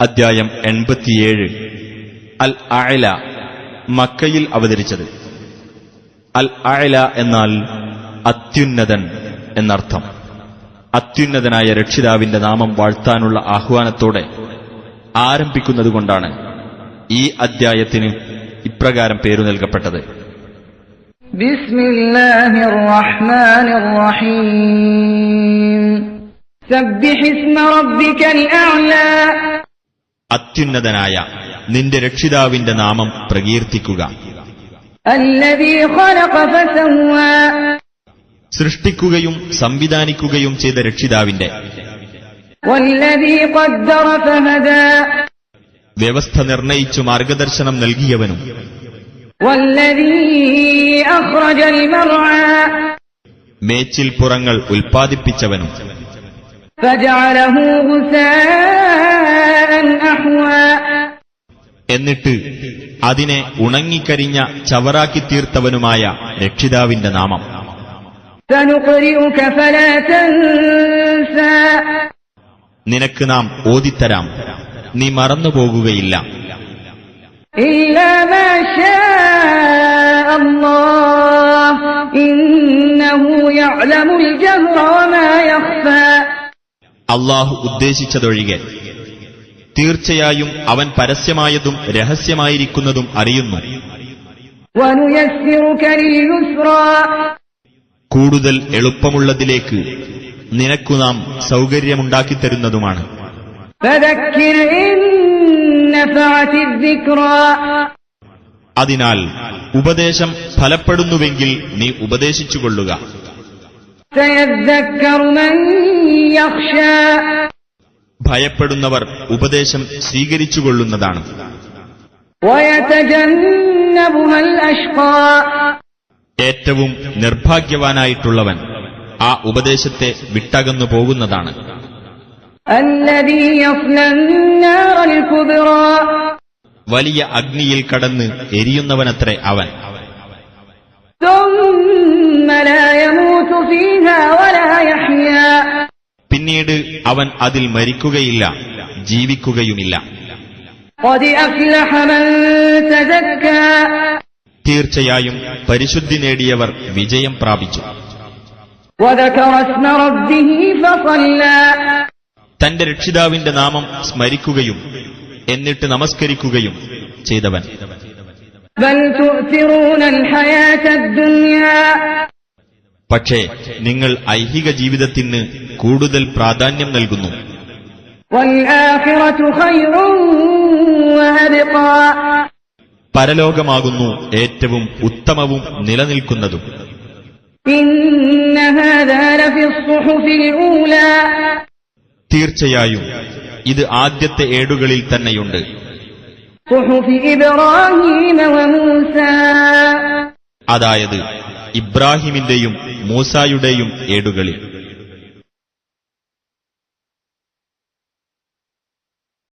അദ്ധ്യായം എൺപത്തിയേഴ്. അൽ അയല മക്കയിൽ അവതരിച്ചത്. അൽ അയല എന്നാൽ അത്യുന്നതൻ എന്നർത്ഥം. അത്യുന്നതനായ രക്ഷിതാവിന്റെ നാമം വാഴ്ത്താനുള്ള ആഹ്വാനത്തോടെ ആരംഭിക്കുന്നതുകൊണ്ടാണ് ഈ അദ്ധ്യായത്തിന് ഇപ്രകാരം പേരു നൽകപ്പെട്ടത്. ബിസ്മില്ലാഹിർ റഹ്മാനിർ റഹീം അഅ്ലാ. അത്യുന്നതനായ നിന്റെ രക്ഷിതാവിന്റെ നാമം പ്രകീർത്തിക്കുക الذي خلق فسوى സൃഷ്ടിക്കുകയും സംവിധാനിക്കുകയും ചെയ്ത രക്ഷിതാവിന്റെ والذي قدر فهدى വ്യവസ്ഥ നിർണയിച്ചു മാർഗദർശനം നൽകിയവനും والذي أخرج المرعى മേച്ചിൽ പുറങ്ങൾ ഉൽപ്പാദിപ്പിച്ചവനും فجعله غثاء എന്നിട്ട് അതിനെ ഉണങ്ങിക്കരിഞ്ഞ ചവറാക്കി തീർത്തവനുമായ രക്ഷിതാവിന്റെ നാമം. നിനക്ക് നാം ഓതിത്തരാം. നീ മറന്നുപോകുകയില്ല അള്ളാഹു ഉദ്ദേശിച്ചതൊഴികെ തീർച്ചയായും അവൻ പരസ്യമായതും രഹസ്യമായിരിക്കുന്നതും അറിയുന്നു. കൂടുതൽ എളുപ്പമുള്ളതിലേക്ക് നിനക്കു നാം സൗകര്യമുണ്ടാക്കിത്തരുന്നതുമാണ്. അതിനാൽ ഉപദേശം ഫലപ്പെടുന്നുവെങ്കിൽ നീ ഉപദേശിച്ചുകൊള്ളുക. ഭയപ്പെടുന്നവർ ഉപദേശം സ്വീകരിച്ചുകൊള്ളുന്നതാണ്. ഏറ്റവും നിർഭാഗ്യവാനായിട്ടുള്ളവൻ ആ ഉപദേശത്തെ വിട്ടകന്നു പോകുന്നതാണ്. വലിയ അഗ്നിയിൽ കടന്ന് എരിയുന്നവനത്രെ അവൻ ും. പിന്നീട് അവൻ അതിൽ മരിക്കുകയില്ല ജീവിക്കുകയുമില്ല. തീർച്ചയായും പരിശുദ്ധി നേടിയവർ വിജയം പ്രാപിച്ചു. തന്റെ രക്ഷിതാവിന്റെ നാമം സ്മരിക്കുകയും എന്നിട്ട് നമസ്കരിക്കുകയും ചെയ്തവൻ. പക്ഷേ നിങ്ങൾ ഐഹിക ജീവിതത്തിന് കൂടുതൽ പ്രാധാന്യം നൽകുന്നു. പരലോകമാകുന്നു ഏറ്റവും ഉത്തമവും നിലനിൽക്കുന്നതും. തീർച്ചയായും ഇത് ആദ്യത്തെ ഏടുകളിൽ തന്നെയുണ്ട്. അതായത് ഇബ്രാഹിമിന്റെയും മൂസായുടെയും ഏടുകളിൽ.